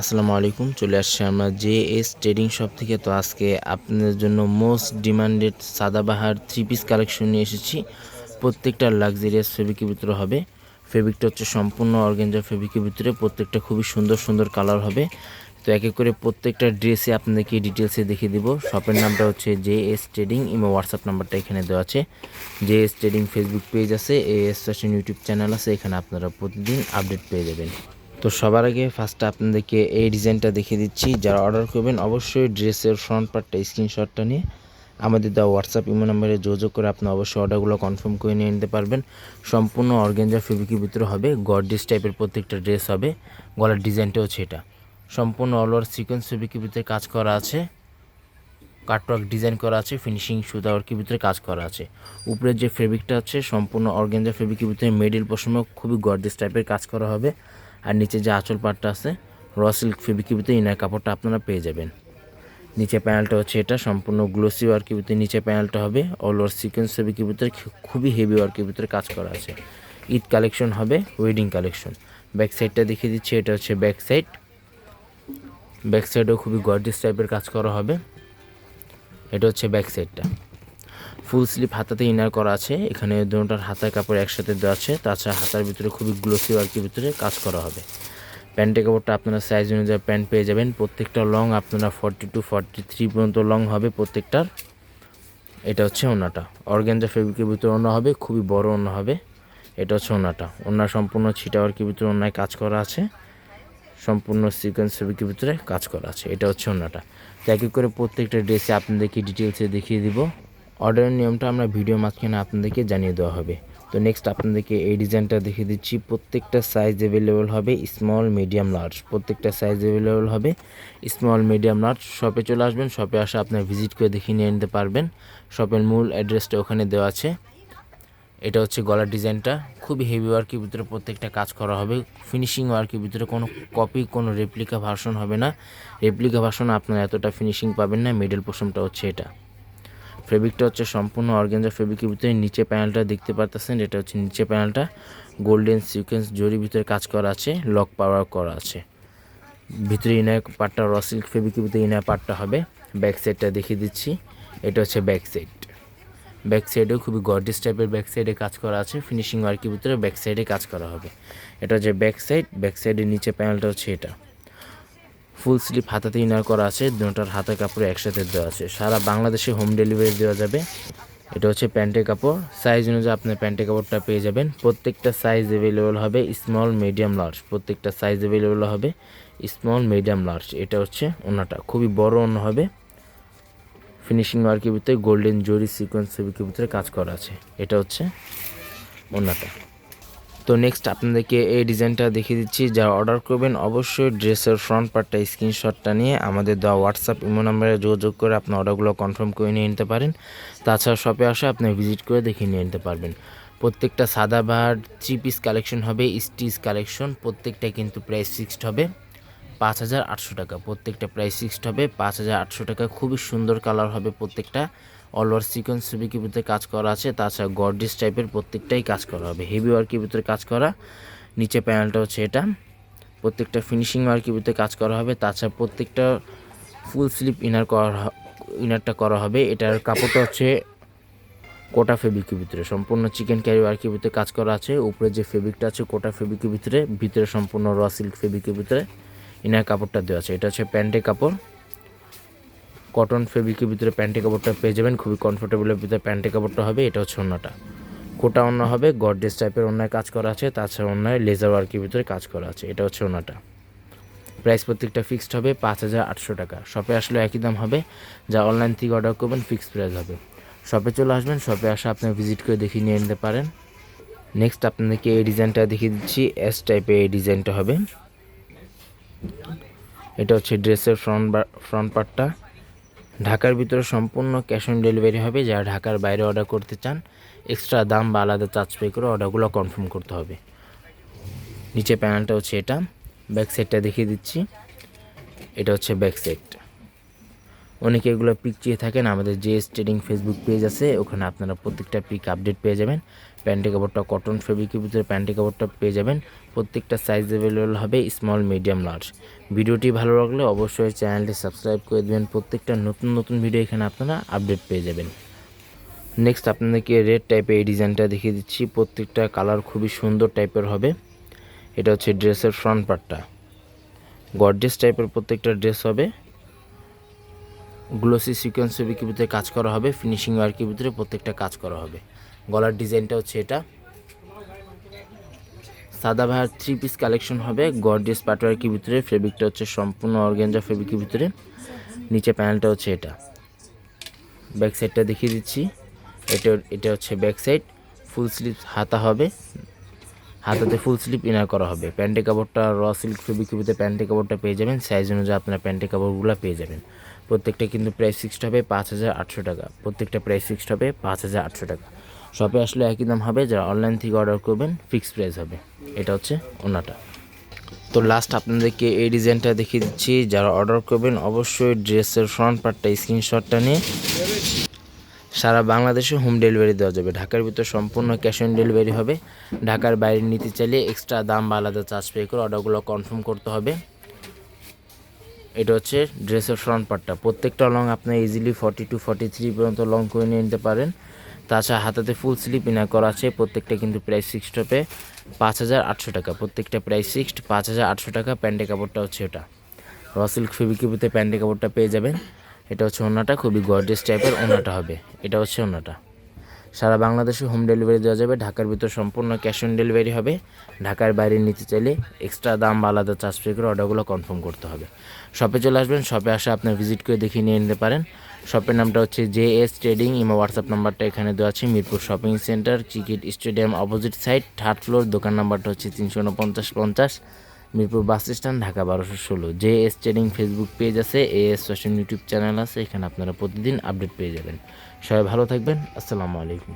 আসসালামু আলাইকুম, চলে আসছে আমরা জে এস ট্রেডিং শপ থেকে। তো আজকে আপনাদের জন্য মোস্ট ডিমান্ডেড সাদাবাহার থ্রি পিস কালেকশন নিয়ে এসেছি। প্রত্যেকটা লাক্সারিয়াস ফেব্রিকের ভিতরে হবে। ফেব্রিকটা হচ্ছে সম্পূর্ণ অর্গেঞ্জা ফেব্রিকের ভিতরে। প্রত্যেকটা খুবই সুন্দর সুন্দর কালার হবে। তো এক এক করে প্রত্যেকটা ড্রেসে আপনাদেরকে ডিটেলসে দেখিয়ে দিব। শপের নামটা হচ্ছে জে এস ট্রেডিং এবং হোয়াটসঅ্যাপ নাম্বারটা এখানে দেওয়া আছে। J S trading facebook page আছে A S fashion YouTube channel আছে। এখানে আপনারা প্রতিদিন আপডেট পেয়ে যাবেন। তো সবার আগে ফার্স্টে আপনাদেরকে এই ডিজাইনটা দেখিয়ে দিচ্ছি। যারা অর্ডার করবেন, অবশ্যই ড্রেসের ফ্রন্ট পার্টটা স্ক্রিনশটটা নিয়ে আমাদের দেওয়া হোয়াটসঅ্যাপ ইমো নাম্বারে যোগাযোগ করে আপনি অবশ্যই অর্ডারগুলো কনফার্ম করে নিয়ে নিতে পারবেন। সম্পূর্ণ অর্গেঞ্জা ফেব্রিকের ভিতরে হবে গর্ডিস টাইপের প্রত্যেকটা ড্রেস হবে। গলার ডিজাইনটা হচ্ছে এটা। সম্পূর্ণ অল ওভার সিকোয়েন্স ফেব্রিকের ভিতরে কাজ করা আছে। কাটওয়ার্ক ডিজাইন করা আছে ফিনিশিং সুতা ওয়ার্কের ভিতরে কাজ করা আছে। উপরের যে ফেব্রিকটা আছে, সম্পূর্ণ অর্গেঞ্জা ফেব্রিকের ভিতরে মেডেল পশমে খুবই গর্ডিস টাইপের কাজ করা হবে। আর নিচে যে আঁচল পাটটা আছে র সিল্ক ফেব্রিকের ইনার কাপড়টা আপনারা পেয়ে যাবেন। নিচে প্যানেলটা হচ্ছে এটা, সম্পূর্ণ গ্লোসি ওয়ার্কের ভিতরে নিচে প্যানেলটা হবে। অল ওভার সিকোয়েন্স ফেব্রিকের ভিতরে খুবই হেভি ওয়ার্কের ভিতরে কাজ করা আছে। ঈদ কালেকশন হবে ওয়েডিং কালেকশন ব্যাক সাইডটা দেখিয়ে দিচ্ছি, এটা হচ্ছে ব্যাক সাইড ব্যাক সাইডেও খুবই গর্ডিস টাইপের কাজ করা হবে। এটা হচ্ছে ব্যাক সাইডটা ফুল স্লিপ হাতাতে ইনার করা আছে। এখানে দুটার হাতার কাপড় একসাথে দেওয়া আছে। তাছাড়া হাতার ভিতরে খুবই গ্লোসি ওয়ার্কের ভিতরে কাজ করা হবে। প্যান্টের কাপড়টা আপনারা সাইজ অনুযায়ী প্যান্ট পেয়ে যাবেন। প্রত্যেকটা লং আপনারা ফর্টি টু ফর্টি থ্রি পর্যন্ত লং হবে প্রত্যেকটার। এটা হচ্ছে ওনাটা অর্গ্যানজা ফেব্রিকের ভিতরে ওনা হবে, খুবই বড় ওনা হবে। এটা হচ্ছে ওনাটা ওনা সম্পূর্ণ ছিটা ওয়ার্কের ভিতরে ওনায় কাজ করা আছে। সম্পূর্ণ সিকোয়েন্স ফেব্রিকের ভিতরে কাজ করা আছে। এটা হচ্ছে ওনাটা এক এক করে প্রত্যেকটা ড্রেসে আপনাদেরকে ডিটেলসে দেখিয়ে দিব। অর্ডারের নিয়মটা আমরা ভিডিও মাঝখানে আপনাদেরকে জানিয়ে দেওয়া হবে। তো নেক্সট আপনাদেরকে এই ডিজাইনটা দেখিয়ে দিচ্ছি। প্রত্যেকটা সাইজ অ্যাভেলেবেল হবে স্মল মিডিয়াম লার্জ প্রত্যেকটা সাইজ অ্যাভেলেবেল হবে স্মল মিডিয়াম লার্জ শপে চলে আসবেন শপে আসে আপনার ভিজিট করে দেখিয়ে নিয়ে নিতে পারবেন। শপের মূল অ্যাড্রেসটা ওখানে দেওয়া আছে। এটা হচ্ছে গলার ডিজাইনটা। খুবই হেভি ওয়ার্কের ভিতরে প্রত্যেকটা কাজ করা হবে। ফিনিশিং ওয়ার্কের ভিতরে কোনো কপি কোনো রেপ্লিকা ভার্সন হবে না। রেপ্লিকা ভার্সন আপনার এতটা ফিনিশিং পাবেন না। মিডল পোর্শনটা হচ্ছে এটা। ফেব্রিকটা হচ্ছে সম্পূর্ণ অর্গেঞ্জা ফেব্রিকের ভিতরে নিচে প্যানেলটা দেখতে পারতেছেন, এটা হচ্ছে নিচে প্যানেলটা। গোল্ডেন সিকোয়েন্স জরি ভিতরে কাজ করা আছে লক পাওয়ার করা আছে। ভিতরে ইনার পার্টটা র সিল্ক ফেব্রিকের ভিতরে ইনার পার্টটা হবে। ব্যাক সাইডটা দেখিয়ে দিচ্ছি, এটা হচ্ছে ব্যাক সাইড ব্যাক সাইডেও খুবই গর্ডিস টাইপের ব্যাক সাইডে কাজ করা আছে ফিনিশিং ওয়ার্কের ভিতরে ব্যাক সাইডে কাজ করা হবে। এটা হচ্ছে ব্যাক সাইড ব্যাক সাইডের নিচে প্যানেলটা হচ্ছে এটা। ফুল স্লিপ হাতাতে ইনার করা আছে, দুটার হাতে কাপড় একসাথে দেওয়া আছে। সারা বাংলাদেশে হোম ডেলিভারি দেওয়া যাবে। এটা হচ্ছে প্যান্টের কাপড়। সাইজ অনুযায়ী আপনার প্যান্টের কাপড়টা পেয়ে যাবেন। প্রত্যেকটা সাইজ অ্যাভেলেবল হবে স্মল মিডিয়াম লার্জ প্রত্যেকটা সাইজ অ্যাভেলেবল হবে স্মল মিডিয়াম লার্জ এটা হচ্ছে ওনাটা। খুবই বড় অন্য হবে। ফিনিশিং ওয়ার্কের ভিতরে গোল্ডেন জরি সিকোয়েন্স ফেব্রিকের ভিতরে কাজ করা আছে। এটা হচ্ছে ওনাটা। তো নেক্সট আপনাদেরকে এই ডিজাইনটা দেখিয়ে দিচ্ছি। যারা অর্ডার করবেন, অবশ্যই ড্রেসের ফ্রন্ট পার্টটা স্ক্রিনশটটা নিয়ে আমাদের দেওয়া হোয়াটসঅ্যাপ ইমো নাম্বারে যোগাযোগ করে আপনি অর্ডারগুলো কনফার্ম করে নিয়ে নিতে পারেন। তাছাড়া শপে আসে আপনি ভিজিট করে দেখে নিয়ে নিতে পারবেন। প্রত্যেকটা সাদা বার থ্রি পিস কালেকশন হবে স্টিচ কালেকশন প্রত্যেকটা কিন্তু প্রাইস ফিক্সড হবে। পাঁচ হাজার আটশো টাকা। প্রত্যেকটা প্রাইস ফিক্সড হবে, পাঁচ হাজার আটশো টাকা। খুবই সুন্দর কালার হবে প্রত্যেকটা। অল ওভার সিকোয়েন্স ফেব্রিকের ভিতরে কাজ করা আছে, তাছাড়া গর্ডিস টাইপের প্রত্যেকটাই কাজ করা হবে। হেভি ওয়ার্কের ভিতরে কাজ করা, নিচে প্যানেলটা হচ্ছে এটা। প্রত্যেকটা ফিনিশিং ওয়ার্কের ভিতরে কাজ করা হবে, তাছাড়া প্রত্যেকটা ফুল স্লিপ ইনার করা ইনারটা করা হবে। এটার কাপড়টা হচ্ছে কোটা ফেব্রিকের ভিতরে সম্পূর্ণ চিকেন ক্যারি ওয়ার্কের ভিতরে কাজ করা আছে। উপরে যে ফেব্রিকটা আছে কোটা ফেব্রিকের ভিতরে ভিতরে সম্পূর্ণ র সিল্ক ফেব্রিকের ভিতরে ইনার কাপড়টা দেওয়া আছে। এটা হচ্ছে প্যান্টের কাপড়। কটন ফেব্রিকের ভিতরে প্যান্টের কাপড়টা পেয়ে যাবেন। খুবই কমফোর্টেবলের ভিতরে প্যান্টের কাপড়টা হবে। এটা হচ্ছে অন্যটা কোটা অন্য হবে গডরেজ টাইপের অন্যায় কাজ করা আছে। তাছাড়া অন্যায় লেজার ওয়ার্কের ভিতরে কাজ করা আছে। এটা হচ্ছে অন্যটা প্রাইস প্রত্যেকটা ফিক্সড হবে পাঁচ হাজার আটশো টাকা। শপে আসলে একই দাম হবে। যা অনলাইন থেকে অর্ডার করবেন ফিক্সড প্রাইস হবে। শপে চলে আসবেন। শপে আসা আপনি ভিজিট করে দেখিয়ে নিয়ে নিতে পারেন। নেক্সট আপনাদেরকে এই ডিজাইনটা দেখিয়ে দিচ্ছি। এস টাইপের এই ডিজাইনটা হবে। এটা হচ্ছে ড্রেসের ফ্রন্ট ফ্রন্ট পার্টটা ঢাকার ভিতরে সম্পূর্ণ ক্যাশ অন ডেলিভারি হবে, যারা ঢাকার বাইরে অর্ডার করতে চান এক্সট্রা দাম বা আলাদা চার্জ পে করে অর্ডারগুলো কনফার্ম করতে হবে। নিচে প্যানেলটা হচ্ছে এটা ব্যাক সাইডটা দেখিয়ে দিচ্ছি। এটা হচ্ছে ব্যাক সাইড অনেকে এগুলো পিক চেয়ে থাকেন, আমাদের যে ট্রেডিং ফেসবুক পেজ আছে, ওখানে আপনারা প্রত্যেকটা পিক আপডেট পেয়ে যাবেন। প্যান্টি কাপড়টা কটন ফেব্রিকের ভিতরে প্যান্টি কাপড়টা পেয়ে যাবেন। প্রত্যেকটা সাইজ অ্যাভেলেবেল হবে স্মল মিডিয়াম লার্জ ভিডিওটি ভালো লাগলে অবশ্যই চ্যানেলটি সাবস্ক্রাইব করে দেবেন। প্রত্যেকটা নতুন নতুন ভিডিও এখানে আপনারা আপডেট পেয়ে যাবেন। নেক্সট আপনাদেরকে রেড টাইপের এই ডিজাইনটা দেখিয়ে দিচ্ছি। প্রত্যেকটা কালার খুবই সুন্দর টাইপের হবে। এটা হচ্ছে ড্রেসের ফ্রন্ট পার্টটা গর্জেস টাইপের প্রত্যেকটা ড্রেস হবে। গ্লোসি সিকোয়েন্স ফেব্রিকের ভিতরে কাজ করা হবে। ফিনিশিং ওয়ার্কের ভিতরে প্রত্যেকটা কাজ করা হবে। গলার ডিজাইনটা হচ্ছে এটা। সাদা ভাইয়ার থ্রি পিস কালেকশন হবে। গর্জেস পাটওয়ার্কের ভিতরে? ফেব্রিকটা হচ্ছে সম্পূর্ণ অর্গেঞ্জা ফেব্রিকের ভিতরে। নিচে প্যানেলটা হচ্ছে এটা। ব্যাক সাইডটা দেখিয়ে দিচ্ছি। এটা এটা হচ্ছে ব্যাক সাইড ফুল স্লিভ হাতা হবে। হাতাতে ফুল স্লিভ ইনার করা হবে। প্যান্টে কাপড়টা র সিল্ক ফেব্রিকের ভিতরে প্যান্টে কাপড়টা পেয়ে যাবেন। সাইজ অনুযায়ী আপনারা প্যান্টে কাপড়গুলো পেয়ে যাবেন। প্রত্যেকটা কিন্তু প্রাইস ফিক্সড হবে পাঁচ হাজার আটশো টাকা। প্রত্যেকটা প্রাইস ফিক্সড হবে পাঁচ হাজার আটশো টাকা। শপে আসলে একই দাম হবে, যারা অনলাইন থেকে অর্ডার করবেন ফিক্সড প্রাইস হবে। এটা হচ্ছে ওনাটা তো লাস্ট আপনাদেরকে এই ডিজাইনটা দেখিয়ে দিচ্ছি। যারা অর্ডার করবেন, অবশ্যই ড্রেসের ফ্রন্ট পার্টটা স্ক্রিনশটটা নিয়ে সারা বাংলাদেশে হোম ডেলিভারি দেওয়া যাবে। ঢাকার ভিতর সম্পূর্ণ ক্যাশ অন ডেলিভারি হবে। ঢাকার বাইরে নিতে চাইলে এক্সট্রা দাম বা আলাদা চার্জ পে করে অর্ডারগুলো কনফার্ম করতে হবে। এটা হচ্ছে ড্রেসের ফ্রন্ট পার্টটা প্রত্যেকটা লং আপনি easily forty two forty three পর্যন্ত লং করে নিয়ে নিতে পারেন। তাছাড়া হাতাতে ফুল স্লিপ ইনার করা আছে, প্রত্যেকটা কিন্তু প্রাইস সিক্সড হবে পাঁচ হাজার আটশো টাকা। প্রত্যেকটা প্রাইস সিক্সড পাঁচ হাজার আটশো টাকা, প্যান্টে কাপড়টা হচ্ছে ওটা রসিল্ক সিল্ক প্যান্টের প্যান্টে কাপড়টা পেয়ে যাবেন। এটা হচ্ছে ওনাটা, খুবই গর্জেস টাইপের ওনাটা হবে। এটা হচ্ছে ওনাটা। সারা বাংলাদেশে হোম ডেলিভারি দেওয়া যাবে। ঢাকার ভিতর সম্পূর্ণ ক্যাশ অন ডেলিভারি হবে। ঢাকার বাইরে নিতে চাইলে এক্সট্রা দাম বা আলাদা চার্জ পে করে অর্ডারগুলো কনফার্ম করতে হবে। শপে চলে আসবেন শপে আসে আপনার ভিজিট করে দেখিয়ে নিয়ে নিতে পারেন। শপের নামটা হচ্ছে জে এস ট্রেডিং ইমা হোয়াটসঅ্যাপ নাম্বারটা এখানে দেওয়া আছে। Mirpur shopping centre cricket stadium opposite side third floor দোকান নাম্বারটা হচ্ছে তিনশো উনপঞ্চাশ পঞ্চাশ। মিরপুর বাস স্ট্যান্ড, ঢাকা বারোশো ষোলো। J S trading facebook page আছে, A S fashion YouTube channel আছে, এখানে আপনারা প্রতিদিন আপডেট পেয়ে যাবেন। সবাই ভালো থাকবেন, আসসালামু আলাইকুম।